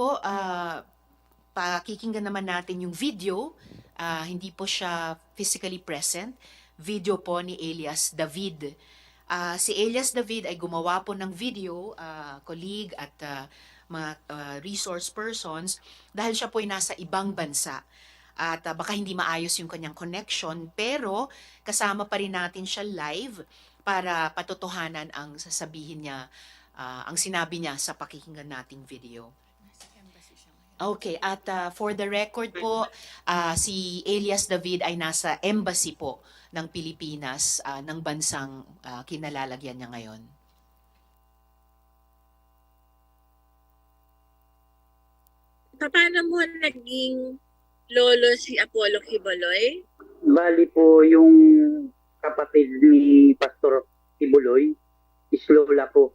po, ah, pakikinggan naman natin yung video. Ah, hindi po siya physically present. Video po ni Elias David. Ah, si Elias David ay gumawa po ng video, ah, colleague at ah, mga ah, resource persons dahil siya po ay nasa ibang bansa. At ah, baka hindi maayos yung kanyang connection, pero kasama pa rin natin siya live para patotohanan ang sasabihin niya, ah, ang sinabi niya sa pakikinggan nating video. Okay, at ah, for the record po, ah, si Elias David ay nasa embassy po ng Pilipinas ah, ng bansang ah, kinalalagyan niya ngayon. Paano mo naging lolo si Apollo Kiboloy? Bali po yung kapatid ni Pastor Tibuloy, is lola ko.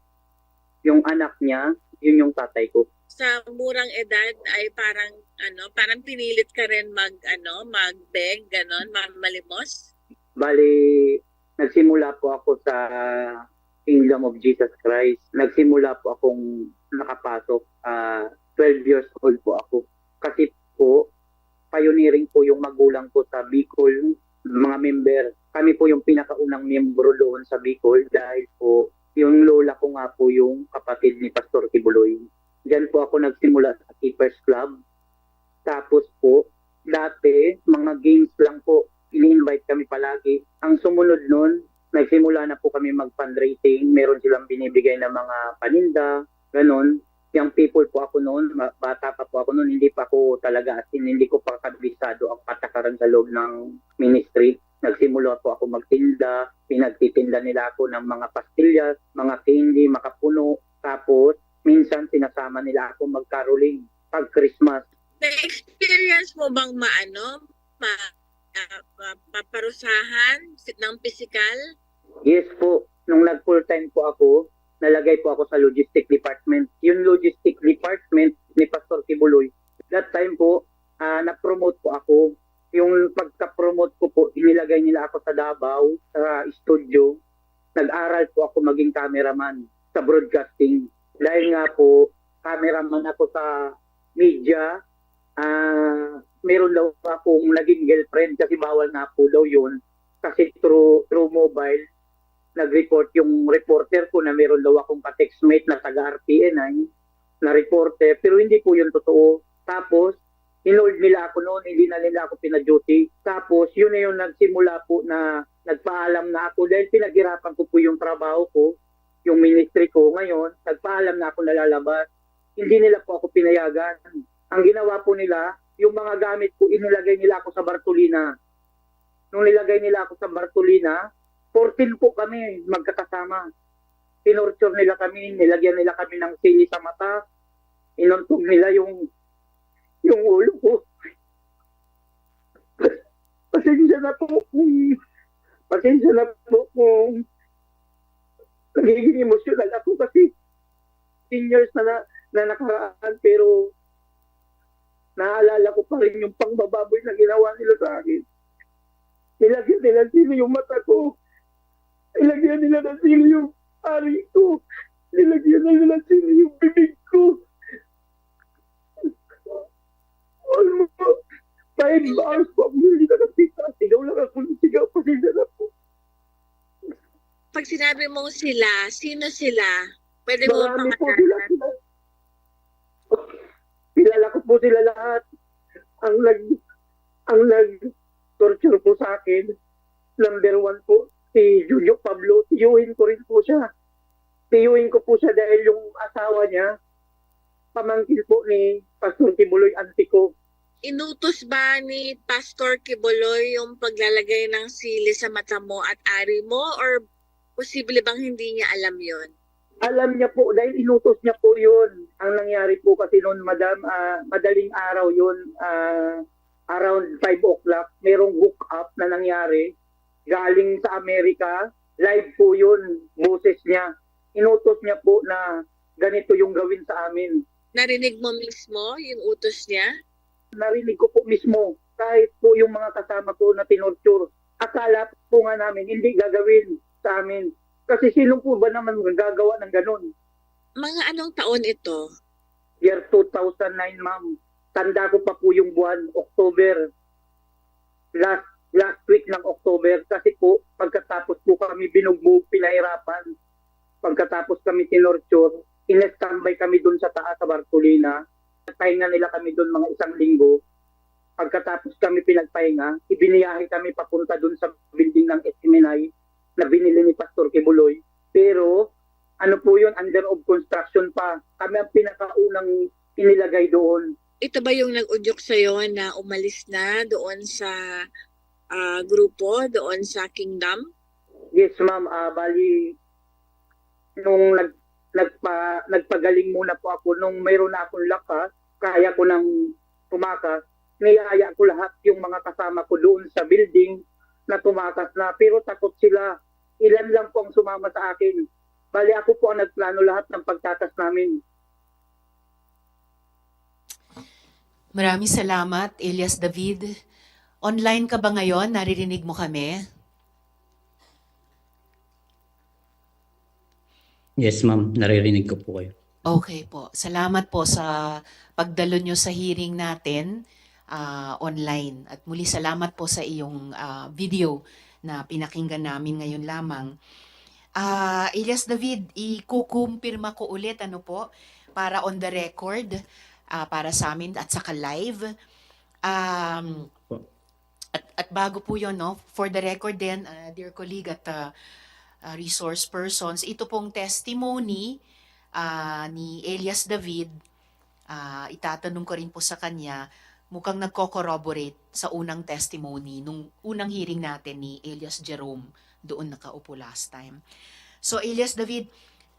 Yung anak niya, yun yung tatay ko. Sa murang edad ay parang ano, parang pinilit ka rin mag ano, mag-beg, ganon, mamalimos. Bali, nagsimula po ako sa Kingdom of Jesus Christ. Nagsimula po akong nakapasok. ah 12 years old po ako. Kasi po, pioneering po yung magulang ko sa Bicol, mga member. Kami po yung pinakaunang miyembro doon sa Bicol dahil po yung lola ko nga po yung kapatid ni Pastor Kibuloy. Diyan po ako nagsimula sa Keepers Club. Tapos po, dati, mga games lang po, ini-invite kami palagi. Ang sumunod nun, nagsimula na po kami mag-fundraising. Meron silang binibigay na mga paninda, ganon. Yung people po ako noon, bata pa po ako noon, hindi pa ako talaga, as in, hindi ko pa kabisado ang patakaran sa loob ng ministry. Nagsimula po ako magtinda, pinagtitinda nila ako ng mga pastillas, mga candy, makapuno. Tapos, minsan sinasama nila ako magkaroling pag Christmas. Na-experience mo bang maano, ma, ah, ma- paparusahan ng physical? Yes po, nung nag full time po ako, nalagay po ako sa logistic department. Yung logistic department ni Pastor Kibuloy, that time po, ah, na-promote po ako. Yung pagka-promote ko po, inilagay nila ako sa Davao, sa studio. Nag-aral po ako maging cameraman sa broadcasting. Dahil nga po, cameraman ako sa media, ah meron daw akong naging girlfriend kasi bawal nga po daw yun. Kasi through, through mobile, nag-report yung reporter ko na meron daw akong ka-textmate na taga-RPN ay na reporter pero hindi po yun totoo. Tapos inold nila ako noon, hindi na nila ako pina-duty. Tapos yun na yung nagsimula po na nagpaalam na ako dahil pinaghirapan ko po yung trabaho ko, yung ministry ko ngayon, nagpaalam na ako na lalabas. Hindi nila po ako pinayagan. Ang ginawa po nila, yung mga gamit ko, inilagay nila ako sa Bartolina. Nung nilagay nila ako sa Bartolina, 14 po kami magkakasama. Tinorture nila kami, nilagyan nila kami ng sili sa mata, inuntog nila yung yung ulo ko. Pasensya na po kung pasensya na po kung nagiging emosyonal ako kasi 10 years na, na, na nakaraan pero naalala ko pa rin yung pangbababoy na ginawa nila sa akin. Nilagyan nila sino yung mata ko. Nilagyan nila ng sino yung ari ko. Nilagyan nila ng sino yung bibig ko. Almost five hours po ako hindi nakakita. Sigaw lang ako ng sigaw. Pasensya na po. Pag sinabi mong sila, sino sila? Pwede mo Marami po sila. pangalanan? sila. Kilala ko po sila lahat. Ang nag ang nag torture po sa akin. Number one po, si Julio Pablo. Tiyuhin ko rin po siya. Tiyuhin ko po siya dahil yung asawa niya, pamangkin po ni Pastor Tibuloy Antico. Inutos ba ni Pastor Kiboloy yung paglalagay ng sili sa mata mo at ari mo or posible bang hindi niya alam yon? alam niya po dahil inutos niya po yun. Ang nangyari po kasi noon, madam, ah, madaling araw yun, ah, around 5 o'clock, merong hook up na nangyari. Galing sa Amerika, live po yun, boses niya. Inutos niya po na ganito yung gawin sa amin. Narinig mo mismo yung utos niya? Narinig ko po mismo, kahit po yung mga kasama ko na tinorture, akala po nga namin hindi gagawin sa amin. Kasi sino po ba naman gagawa ng ganun? Mga anong taon ito? year 2009 ma'am. Tanda ko pa po yung buwan, October. Last last week ng October kasi po pagkatapos po kami binugbog pinahirapan. Pagkatapos kami tinorture, inestambay kami dun sa taas sa Bartolina. Pahinga nila kami dun mga isang linggo. Pagkatapos kami pinagpahinga, ibiniyahe kami papunta dun sa building ng SMNI na binili ni Pastor Kibuloy. Pero ano po yun, under of construction pa. Kami ang pinakaunang inilagay doon. Ito ba yung nag-udyok sa'yo na umalis na doon sa ah, grupo, doon sa kingdom? Yes, ma'am. Ah, bali, nung nag, nagpa, nagpagaling muna po ako, nung mayroon na akong lakas, kaya ko nang tumakas, niyaya ko lahat yung mga kasama ko doon sa building na tumakas na. Pero takot sila. Ilan lang po ang sumama sa akin. Bali, ako po ang nagplano lahat ng pagtatas namin. Maraming salamat, Elias David. Online ka ba ngayon? Naririnig mo kami? Yes, ma'am. Naririnig ko po kayo. Okay po. Salamat po sa pagdalo nyo sa hearing natin ah, online. At muli salamat po sa iyong ah, video na pinakinggan namin ngayon lamang. Ah, Elias David, ikukumpirma ko ulit ano po para on the record ah, para sa amin at saka live. Um, at, at bago po yon no, for the record din, ah, dear colleague at ah, ah, resource persons, ito pong testimony ah, ni Elias David, ah, itatanong ko rin po sa kanya, mukhang nagko-corroborate sa unang testimony nung unang hearing natin ni Elias Jerome doon nakaupo last time. So Elias David,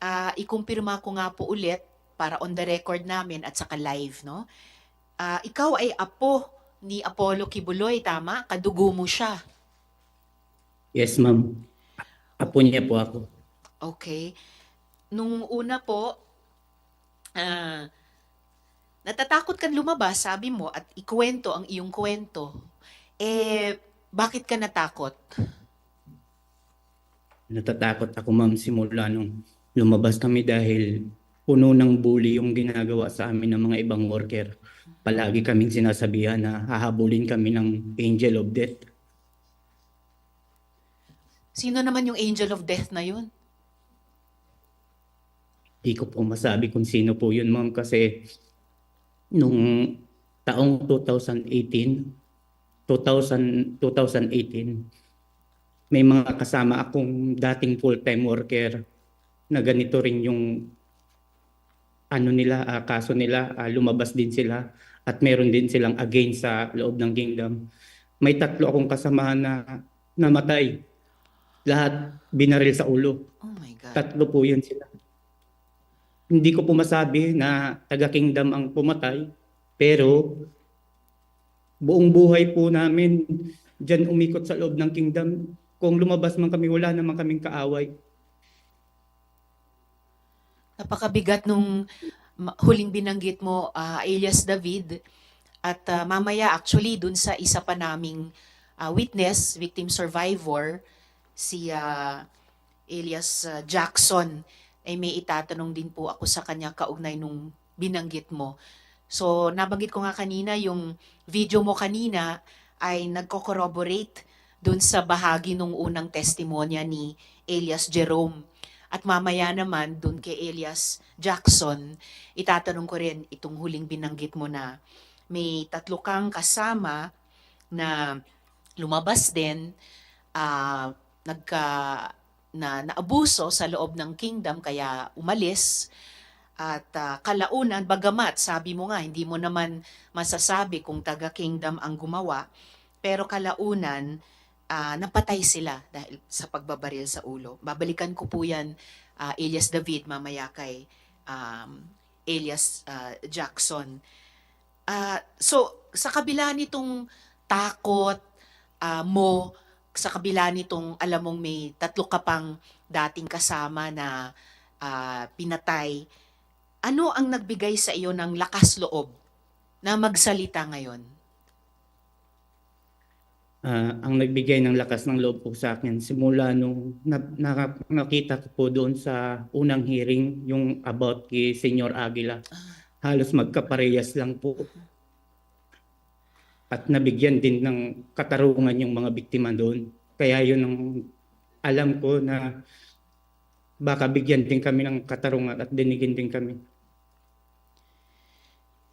ah, ikumpirma ko nga po ulit para on the record namin at saka live, no? Ah, ikaw ay apo ni Apollo Kibuloy, tama? Kadugo mo siya. Yes, ma'am. Apo niya po ako. Okay. Nung una po, ah, natatakot kang lumabas, sabi mo, at ikwento ang iyong kwento. Eh, bakit ka natakot? Natatakot ako, ma'am, simula nung lumabas kami dahil puno ng bully yung ginagawa sa amin ng mga ibang worker. Palagi kaming sinasabihan na hahabulin kami ng angel of death. Sino naman yung angel of death na yun? Di ko po masabi kung sino po yun, ma'am, kasi nung taong 2018, 2000, 2018, may mga kasama akong dating full-time worker na ganito rin yung ano nila, ah, kaso nila, ah, lumabas din sila at meron din silang against sa loob ng kingdom. May tatlo akong kasamahan na namatay. Lahat binaril sa ulo. Oh my God. Tatlo po yun sila. Hindi ko po masabi na taga-kingdom ang pumatay, pero buong buhay po namin dyan umikot sa loob ng kingdom. Kung lumabas man kami, wala naman kaming kaaway. Napakabigat nung huling binanggit mo, ah, Elias David. At ah, mamaya actually dun sa isa pa naming ah, witness, victim survivor, si ah, Elias ah, Jackson, ay may itatanong din po ako sa kanya kaugnay nung binanggit mo. So, nabanggit ko nga kanina, yung video mo kanina ay nagko-corroborate dun sa bahagi nung unang testimonya ni Elias Jerome. At mamaya naman, dun kay Elias Jackson, itatanong ko rin itong huling binanggit mo na may tatlo kang kasama na lumabas din, ah, nagka, na naabuso sa loob ng kingdom kaya umalis at ah, kalaunan bagamat sabi mo nga hindi mo naman masasabi kung taga kingdom ang gumawa pero kalaunan ah, napatay sila dahil sa pagbabaril sa ulo. Babalikan ko po yan, ah, Elias David, mamaya kay um, Elias ah, Jackson. Ah, so, sa kabila nitong takot ah, mo, sa kabila nitong alam mong may tatlo ka pang dating kasama na ah, pinatay, ano ang nagbigay sa iyo ng lakas loob na magsalita ngayon? Ah, ang nagbigay ng lakas ng loob po sa akin simula nung na, na- nakita ko po doon sa unang hearing yung about kay Senyor Aguila. halos magkaparehas lang po. At nabigyan din ng katarungan yung mga biktima doon. Kaya yun ang alam ko na baka bigyan din kami ng katarungan at dinigin din kami.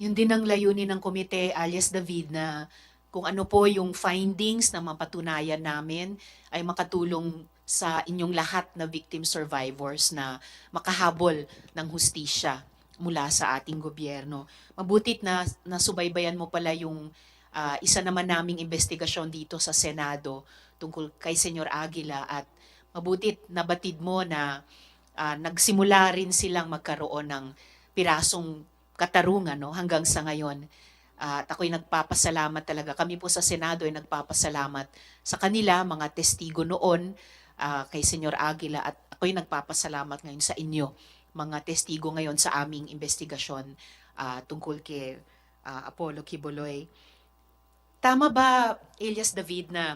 Yun din ang layunin ng komite alias David na kung ano po yung findings na mapatunayan namin ay makatulong sa inyong lahat na victim survivors na makahabol ng hustisya mula sa ating gobyerno. Mabutit na nasubaybayan mo pala yung ah, isa naman naming investigasyon dito sa Senado tungkol kay Senyor Aguila at mabutit nabatid mo na ah, nagsimula rin silang magkaroon ng pirasong katarungan no hanggang sa ngayon. Ah, at ako'y nagpapasalamat talaga. Kami po sa Senado ay nagpapasalamat sa kanila, mga testigo noon ah, kay Senyor Aguila at ako'y nagpapasalamat ngayon sa inyo, mga testigo ngayon sa aming investigasyon ah, tungkol kay ah, Apollo Kiboloy. Tama ba, Elias David, na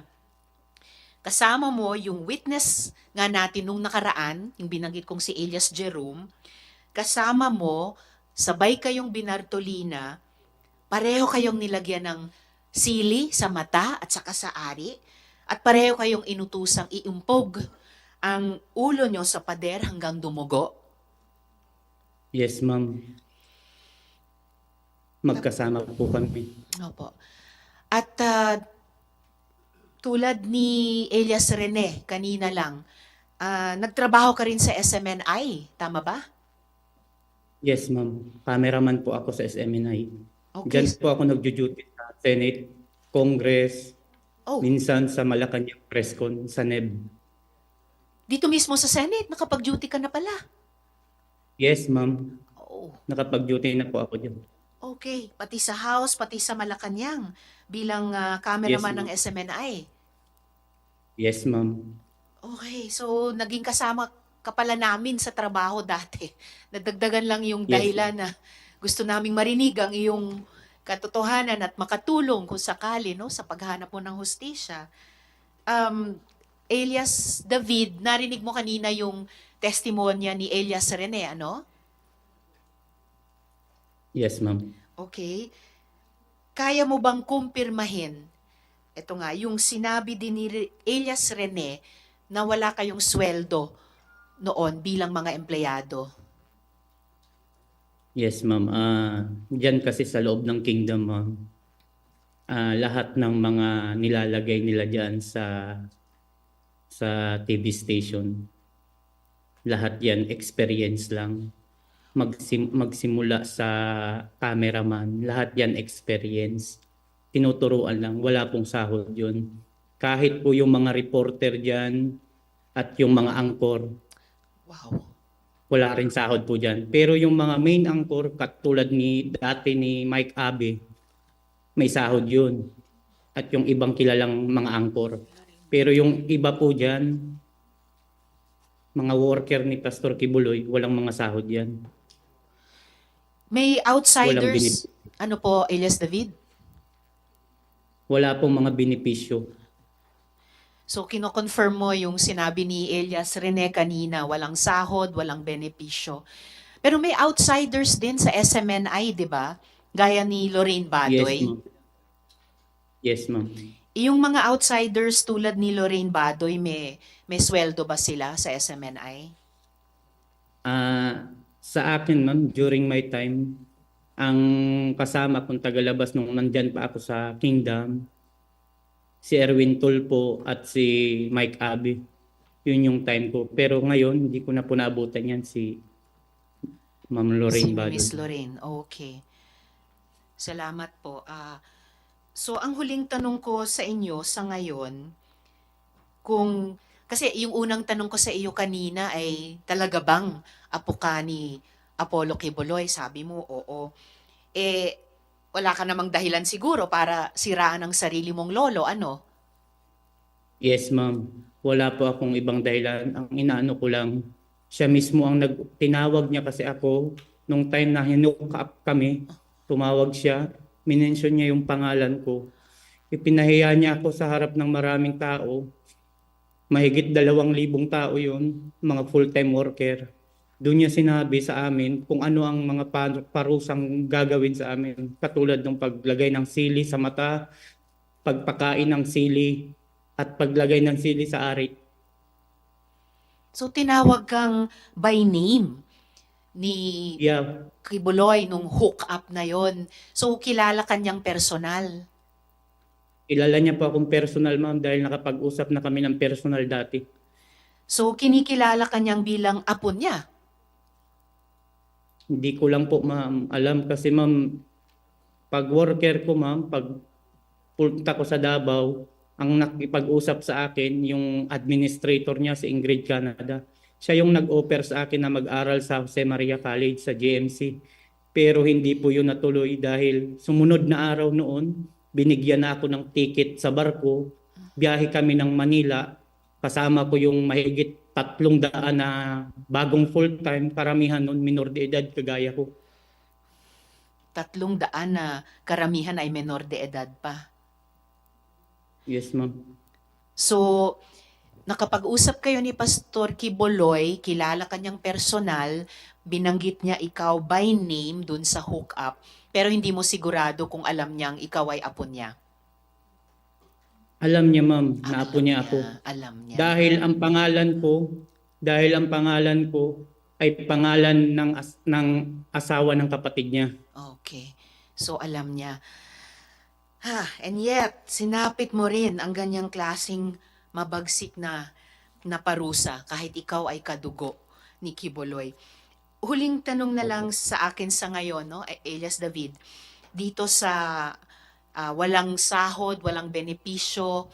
kasama mo yung witness nga natin nung nakaraan, yung binanggit kong si Elias Jerome, kasama mo, sabay kayong binartolina, pareho kayong nilagyan ng sili sa mata at saka sa ari, at pareho kayong inutusang iumpog ang ulo nyo sa pader hanggang dumugo. Yes, ma'am. Magkasama po kami. Opo. At ah, tulad ni Elias Rene kanina lang, ah, nagtrabaho ka rin sa SMNI, tama ba? Yes, ma'am. Cameraman po ako sa SMNI. Okay. Diyan po ako nagjo-duty sa Senate, Congress, Oh, minsan sa Malacanang Presscon, sa NEB. dito mismo sa Senate, nakapag-duty ka na pala. Yes, ma'am. Oh, Nakapag-duty na po ako dyan. Okay. Pati sa House, pati sa Malacanang bilang ah, cameraman Yes, ng SMNI. Yes, ma'am. Okay, so naging kasama ka pala namin sa trabaho dati. Nadagdagan lang yung Yes, dahilan na gusto naming marinig ang iyong katotohanan at makatulong kung sakali no sa paghanap mo ng hustisya. Um, Elias David, narinig mo kanina yung testimonya ni Elias Rene, ano? Yes, ma'am. Okay. Kaya mo bang kumpirmahin, ito nga, yung sinabi din ni Elias Rene na wala kayong sweldo noon bilang mga empleyado? Yes, ma'am. Ah, diyan kasi sa loob ng kingdom, ma'am. ah, lahat ng mga nilalagay nila diyan sa sa TV station. Lahat 'yan experience lang. Magsim, magsimula sa cameraman, lahat 'yan experience. Tinuturuan lang, wala pong sahod 'yun. Kahit po yung mga reporter diyan at yung mga angkor, Wow. wala rin sahod po dyan. Pero yung mga main anchor, katulad ni dati ni Mike Abe, may sahod yun. At yung ibang kilalang mga angkor. Pero yung iba po dyan, mga worker ni Pastor Kibuloy, walang mga sahod yan. May outsiders, ano po, Elias David? Wala pong mga benepisyo. So, kino-confirm mo yung sinabi ni Elias Rene kanina, walang sahod, walang benepisyo. Pero may outsiders din sa SMNI, di ba? Gaya ni Lorraine Yes, Badoy. ma'am. Yes, ma'am. Yung mga outsiders tulad ni Lorraine Badoy, may, may sweldo ba sila sa SMNI? Ah, sa akin, ma'am, during my time, ang kasama kong tagalabas nung nandyan pa ako sa Kingdom, si Erwin Tulpo at si Mike Abe. Yun yung time ko. Pero ngayon, hindi ko na po naabutan yan si Ma'am si Lorraine Badoy. Miss Lorraine. Okay. Salamat po. Ah, so, ang huling tanong ko sa inyo sa ngayon, kung, kasi yung unang tanong ko sa iyo kanina ay talaga bang apo ka ni Apollo Kibuloy? Sabi mo, oo. Eh, wala ka namang dahilan siguro para siraan ang sarili mong lolo, ano? Yes, ma'am. Wala po akong ibang dahilan. Ang inaano ko lang, siya mismo ang nag tinawag niya kasi ako nung time na hinuka up kami, tumawag siya, minention niya yung pangalan ko. Ipinahiya niya ako sa harap ng maraming tao. Mahigit dalawang libong tao yun, mga full-time worker. Doon niya sinabi sa amin kung ano ang mga pa- parusang gagawin sa amin. Katulad ng paglagay ng sili sa mata, pagpakain ng sili, at paglagay ng sili sa ari. So tinawag kang by name ni Yeah, Kibuloy nung hook up na yon. So kilala kanyang personal. kilala niya po akong personal ma'am dahil nakapag-usap na kami ng personal dati. So kinikilala kanyang bilang apo niya. Hindi ko lang po ma'am alam kasi ma'am, pag worker ko ma'am, pag punta ko sa Davao, ang nakipag-usap sa akin yung administrator niya si Ingrid Canada. Siya yung nag-offer sa akin na mag-aral sa Jose Maria College sa GMC. Pero hindi po yun natuloy dahil sumunod na araw noon, binigyan na ako ng ticket sa barko. Biyahe kami ng Manila. Kasama ko yung mahigit tatlong daan na bagong full-time, karamihan nun minor de edad kagaya ko. Tatlong daan na karamihan ay menor de edad pa. Yes, ma'am. So, nakapag-usap kayo ni Pastor Kiboloy, kilala kanyang personal, binanggit niya ikaw by name dun sa hookup, pero hindi mo sigurado kung alam niyang ikaw ay apo niya. Alam niya, ma'am, Ah, na apo alam niya ako. Alam niya. Dahil ang pangalan ko, dahil ang pangalan ko ay pangalan ng as- ng asawa ng kapatid niya. Okay. So, alam niya. Ha, and yet, sinapit mo rin ang ganyang klasing mabagsik na, na parusa kahit ikaw ay kadugo ni Kiboloy. Huling tanong na lang sa akin sa ngayon, no, Elias David, dito sa ah, walang sahod, walang benepisyo,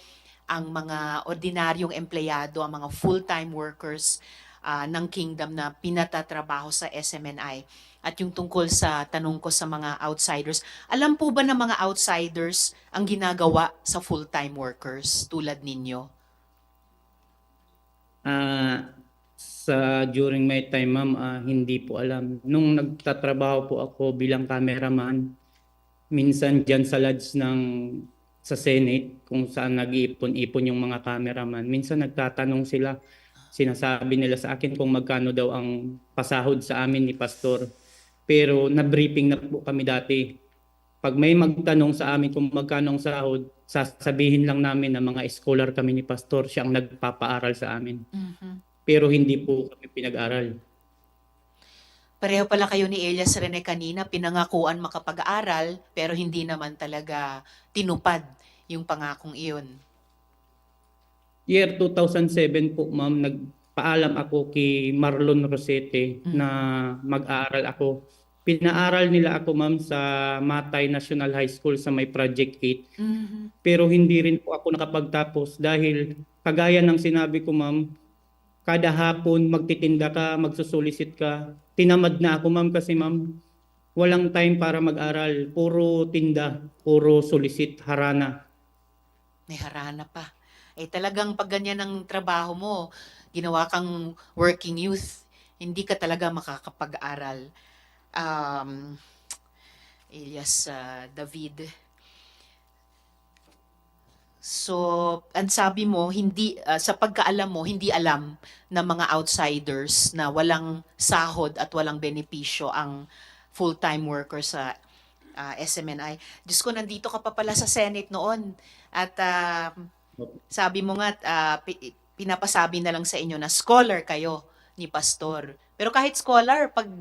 ang mga ordinaryong empleyado, ang mga full-time workers ah, ng kingdom na pinatatrabaho sa SMNI at yung tungkol sa tanong ko sa mga outsiders. Alam po ba ng mga outsiders ang ginagawa sa full-time workers tulad ninyo? Ah, sa during my time, ma'am, ah, hindi po alam. Nung nagtatrabaho po ako bilang cameraman, minsan dyan sa lodge ng sa Senate, kung saan nag-iipon-ipon yung mga cameraman, minsan nagtatanong sila, sinasabi nila sa akin kung magkano daw ang pasahod sa amin ni Pastor. Pero na-briefing na po kami dati. Pag may magtanong sa amin kung magkano ang sahod, sasabihin lang namin na mga scholar kami ni Pastor, siya ang nagpapaaral sa amin pero hindi po kami pinag-aral. Pareho pala kayo ni Elias Rene kanina, pinangakuan makapag-aral, pero hindi naman talaga tinupad yung pangakong iyon. Year 2007 po, ma'am, nagpaalam ako kay Marlon Rosete Mm. na mag-aaral ako. Pinaaral nila ako, ma'am, sa Matay National High School sa may Project 8. Pero hindi rin po ako nakapagtapos dahil kagaya ng sinabi ko, ma'am, kada hapon magtitinda ka, magsusulisit ka. Tinamad na ako, ma'am, kasi ma'am, walang time para mag-aral. Puro tinda, puro sulisit, harana. May harana pa. Eh talagang pag ganyan ang trabaho mo, ginawa kang working youth, hindi ka talaga makakapag-aral. Um, Elias ah, David. So, ang sabi mo, hindi ah, sa pagkaalam mo, hindi alam ng mga outsiders na walang sahod at walang benepisyo ang full-time worker sa ah, SMNI. Diyos ko, nandito ka pa pala sa Senate noon. At ah, sabi mo nga, pi- pinapasabi na lang sa inyo na scholar kayo ni Pastor. Pero kahit scholar, pag,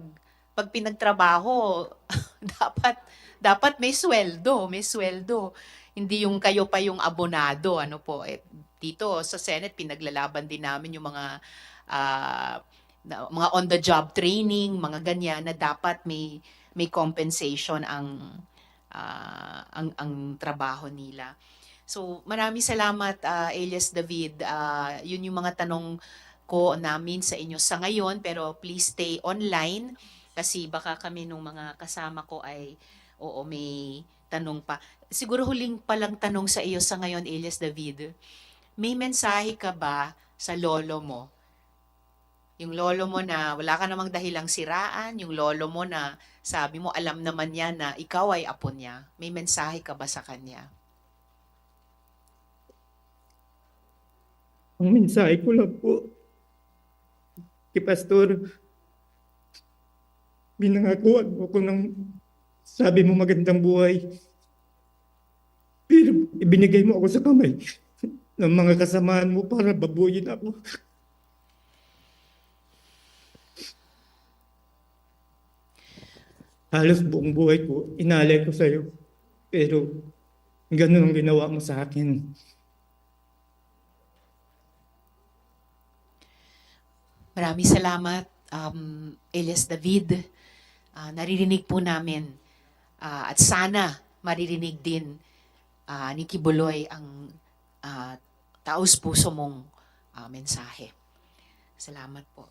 pag pinagtrabaho, dapat, dapat may sweldo, may sweldo. Hindi yung kayo pa yung abonado, ano po. Eh, dito sa Senate, pinaglalaban din namin yung mga na- mga on the job training, mga ganyan na dapat may may compensation ang ah, ang ang trabaho nila. So, maraming salamat ah, Elias David. Ah, yun yung mga tanong ko namin sa inyo sa ngayon pero please stay online kasi baka kami nung mga kasama ko ay oo may tanong pa. Siguro huling palang tanong sa iyo sa ngayon Elias David. May mensahe ka ba sa lolo mo? Yung lolo mo na wala ka namang dahilang siraan, yung lolo mo na sabi mo alam naman niya na ikaw ay apo niya. May mensahe ka ba sa kanya? Ang mensahe ko lang po kay Pastor, Binangakuan mo ko ng sabi mo magandang buhay. Pero ibinigay mo ako sa kamay ng mga kasamahan mo para babuyin ako. Halos buong buhay ko, inalay ko sa'yo. Pero ganun ang ginawa mo sa akin. Maraming salamat, um, Elias David. Ah, naririnig po namin ah, at sana maririnig din ah, ni Kibuloy ang ah, taos puso mong ah, mensahe. Salamat po.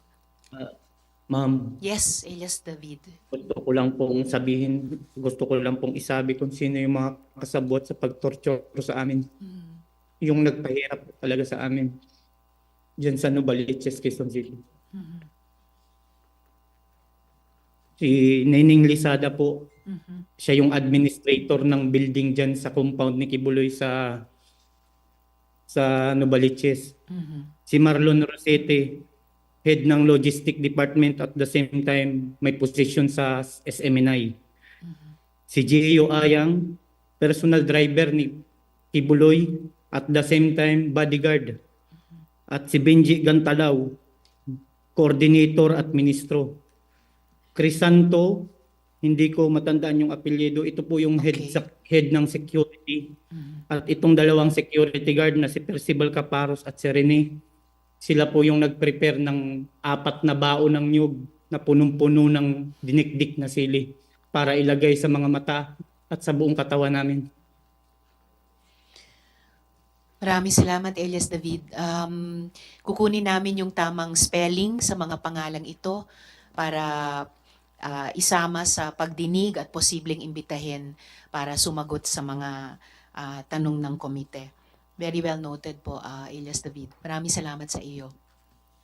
Ma'am, Yes, Elias David. gusto ko lang pong sabihin, gusto ko lang pong isabi kung sino yung mga kasabot sa pagtorture sa amin. Mm. Yung nagpahirap talaga sa amin. Diyan sa Novaliches, Quezon City. Mhm. Si Nening Lisada po, Mhm. siya yung administrator ng building dyan sa compound ni Kibuloy sa sa Novaliches. Mhm. Si Marlon Rosete, head ng logistic department at the same time may position sa SMNI. Si Gio Ayang, personal driver ni Kibuloy at the same time bodyguard. At si Benji Gantalaw, coordinator at ministro. Crisanto, hindi ko matandaan yung apelyido. Ito po yung head Okay. sa head ng security. Mhm. At itong dalawang security guard na si Percival Caparos at si Rene, sila po yung nag-prepare ng apat na bao ng nyug na punong-puno ng dinikdik na sili para ilagay sa mga mata at sa buong katawan namin. Maraming salamat, Elias David. Um, kukunin namin yung tamang spelling sa mga pangalang ito para ah, isama sa pagdinig at posibleng imbitahin para sumagot sa mga ah, tanong ng komite. Very well noted po, ah, Elias David. Maraming salamat sa iyo.